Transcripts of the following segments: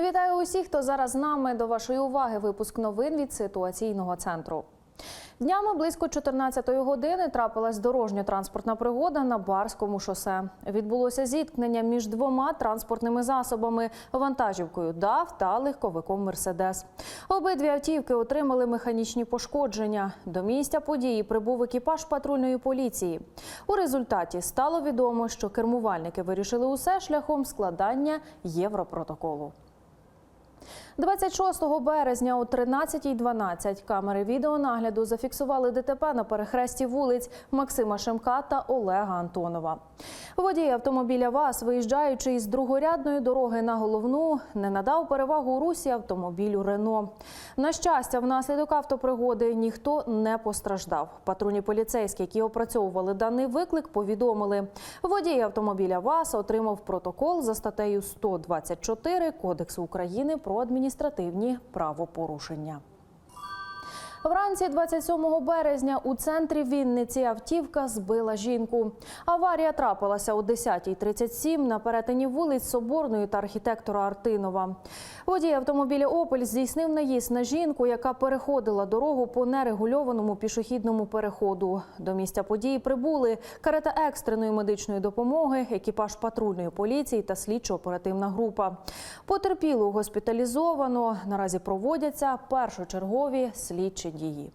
Вітаю усіх, хто зараз з нами. До вашої уваги випуск новин від ситуаційного центру. Днями близько 14-ї години трапилась дорожньо-транспортна пригода на Барському шосе. Відбулося зіткнення між двома транспортними засобами вантажівкою ДАВ та легковиком Мерседес. Обидві автівки отримали механічні пошкодження. До місця події прибув екіпаж патрульної поліції. У результаті стало відомо, що кермувальники вирішили усе шляхом складання європротоколу. 26 березня о 13.12 камери відеонагляду зафіксували ДТП на перехресті вулиць Максима Шемка та Олега Антонова. Водій автомобіля ВАЗ, виїжджаючи із другорядної дороги на головну, не надав перевагу русі автомобілю Рено. На щастя, внаслідок автопригоди ніхто не постраждав. Патрульні поліцейські, які опрацьовували даний виклик, повідомили, водій автомобіля ВАЗ отримав протокол за статтею 124 Кодексу України про адміністративні правопорушення. Вранці 27 березня у центрі Вінниці автівка збила жінку. Аварія трапилася о 10.37 на перетині вулиць Соборної та архітектора Артинова. Водій автомобіля «Опель» здійснив наїзд на жінку, яка переходила дорогу по нерегульованому пішохідному переходу. До місця події прибули карета екстреної медичної допомоги, екіпаж патрульної поліції та слідчо-оперативна група. Потерпілу госпіталізовано. Наразі проводяться першочергові слідчі дії.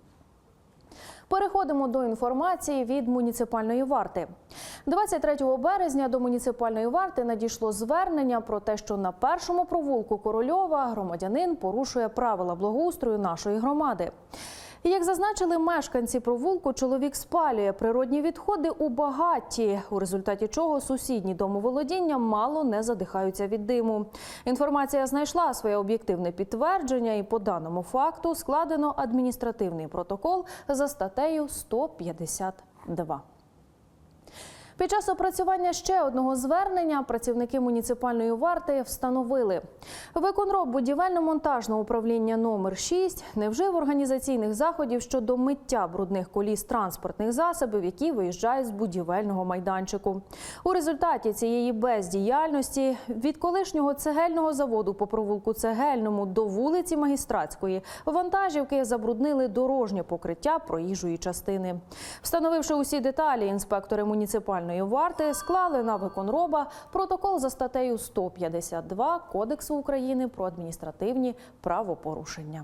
Переходимо до інформації від муніципальної варти. 23 березня до муніципальної варти надійшло звернення про те, що на першому провулку Корольова громадянин порушує правила благоустрою нашої громади. Як зазначили мешканці провулку, чоловік спалює природні відходи у багатті, у результаті чого сусідні домоволодіння мало не задихаються від диму. Інформація знайшла своє об'єктивне підтвердження, і по даному факту складено адміністративний протокол за статтею 152. Під час опрацювання ще одного звернення працівники муніципальної варти встановили виконроб будівельно-монтажного управління номер 6 не вжив організаційних заходів щодо миття брудних коліс транспортних засобів, які виїжджають з будівельного майданчику. У результаті цієї бездіяльності від колишнього цегельного заводу по провулку Цегельному до вулиці Магістратської вантажівки забруднили дорожнє покриття проїжджої частини. Встановивши усі деталі, інспектори муніципальної варти склали на виконроба протокол за статтею 152 Кодексу України про адміністративні правопорушення.